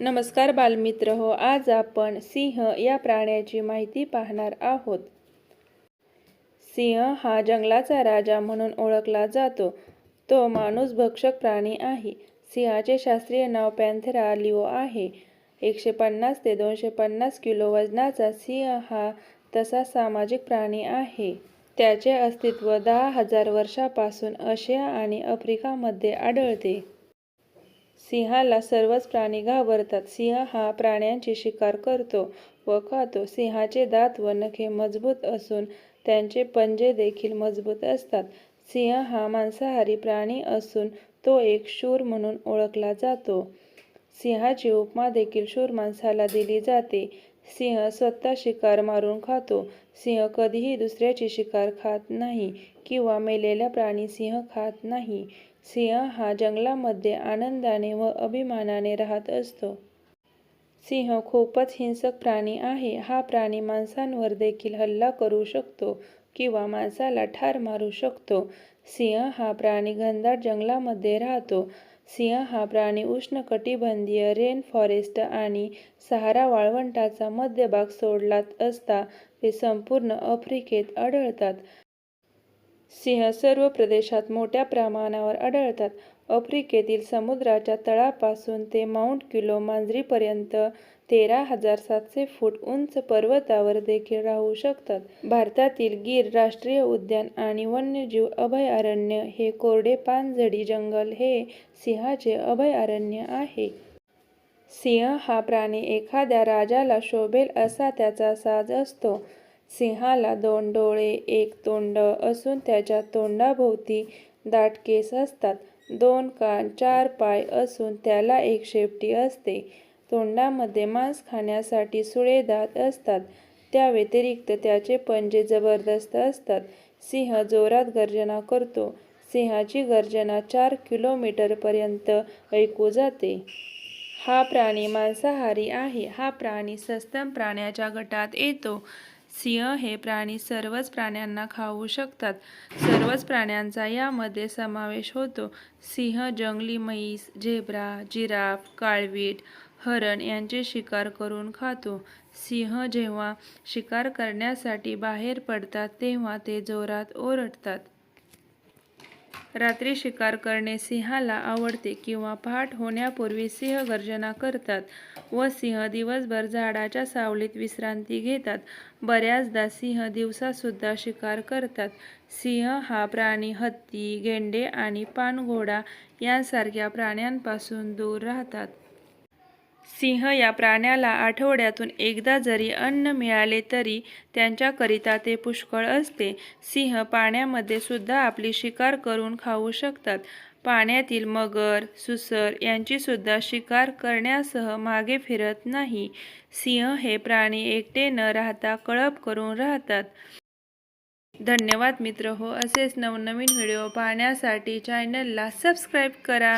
नमस्कार बालमित्र हो आज आपण सिंह या प्राण्याची माहिती पाहणार आहोत. सिंह हा जंगलाचा राजा म्हणून ओळखला जातो. तो माणूस भक्षक प्राणी आहे. सिंहाचे शास्त्रीय नाव पॅन्थेरा लिओ आहे. एकशे पन्नास ते दोनशे पन्नास किलो वजनाचा सिंह हा तसा सामाजिक प्राणी आहे. त्याचे अस्तित्व दहा हजार वर्षापासून आशिया आणि आफ्रिकामध्ये आढळते. सिंहाला सर्वच प्राणी घाबरतात. सिंह हा प्राण्यांची शिकार करतो व खातो. सिंहाचे दात व नखे मजबूत असून त्यांचे पंजे देखील मजबूत असतात. सिंह हा मांसाहारी प्राणी असून तो एक शूर म्हणून ओळखला जातो. सिंहाची उपमा देखील शूर माणसाला दिली जाते. सिंह स्वतः शिकार मारून खातो. सिंह कधीही दुसऱ्याची शिकार खात नाही किंवा मेलेला प्राणी सिंह खात नाही. सिंह हा जंगलामध्ये आनंदाने व अभिमानाने राहत असतो. सिंह खूपच हिंसक प्राणी आहे. हा प्राणी माणसांवर देखील हल्ला करू शकतो किंवा माणसाला ठार मारू शकतो. सिंह हा प्राणी घनदाट जंगलामध्ये राहतो. सिंह हा प्राणी उष्णकटिबंधीय रेन फॉरेस्ट आणि सहारा वाळवंटाचा मध्यभाग सोडलात असता ते संपूर्ण आफ्रिकेत आढळतात. सिंह सर्व प्रदेशात मोठ्या प्रमाणावर आढळतात. आफ्रिकेतील समुद्राच्या तळापासून ते माउंट किलो मांजरीपर्यंत तेरा हजार सातशे फूट उंच पर्वतावर देखील राहू शकतात. भारतातील गीर राष्ट्रीय उद्यान आणि वन्यजीव अभयारण्य हे कोरडे पानझडी जंगल हे सिंहाचे अभयारण्य आहे. सिंह हा प्राणी एखाद्या राजाला शोभेल असा त्याचा साज असतो. सिंहाला दोन डोळे एक तोंड असून त्याच्या तोंडाभोवती दाट केस असतात. दोन कान चार पाय असून त्याला एक शेपटी असते. तोंडामध्ये मांस खाण्यासाठी सुळे दात असतात. त्या व्यतिरिक्त त्याचे पंजे जबरदस्त असतात. सिंह जोरात गर्जना करतो. सिंहाची गर्जना चार किलोमीटरपर्यंत ऐकू जाते. हा प्राणी मांसाहारी आहे. हा प्राणी सस्तन प्राण्याच्या गटात येतो. सिंह हे प्राणी सर्वच प्राण्यांना खाऊ शकतात. सर्वच प्राण्यांचा यामध्ये समावेश होतो. सिंह जंगली म्हैस झेब्रा जिराफ काळवीट हरण यांचे शिकार करून खातो. सिंह जेव्हा शिकार करण्यासाठी बाहेर पडतात तेव्हा ते जोरात ओरडतात. रात्री शिकार करणे सिंहाला आवडते किंवा पहाट होण्यापूर्वी सिंह गर्जना करतात व सिंह दिवसभर झाडाच्या सावलीत विश्रांती घेतात. बऱ्याचदा सिंह दिवसासुद्धा शिकार करतात. सिंह हा प्राणी हत्ती गेंडे आणि पानघोडा यांसारख्या प्राण्यांपासून दूर राहतात. सिंह या प्राण्याला आठवड्यातून एकदा जरी अन्न मिळाले तरी त्यांच्याकरिता ते पुष्कळ असते. सिंह पाण्यामध्ये सुद्धा आपली शिकार करून खाऊ शकतात. पाण्यातील मगर सुसर यांचीसुद्धा शिकार करण्यासह मागे फिरत नाही. सिंह हे प्राणी एकटे न राहता कळप करून राहतात. धन्यवाद मित्र. हो असेच नवनवीन व्हिडिओ पाहण्यासाठी चॅनलला सबस्क्राईब करा.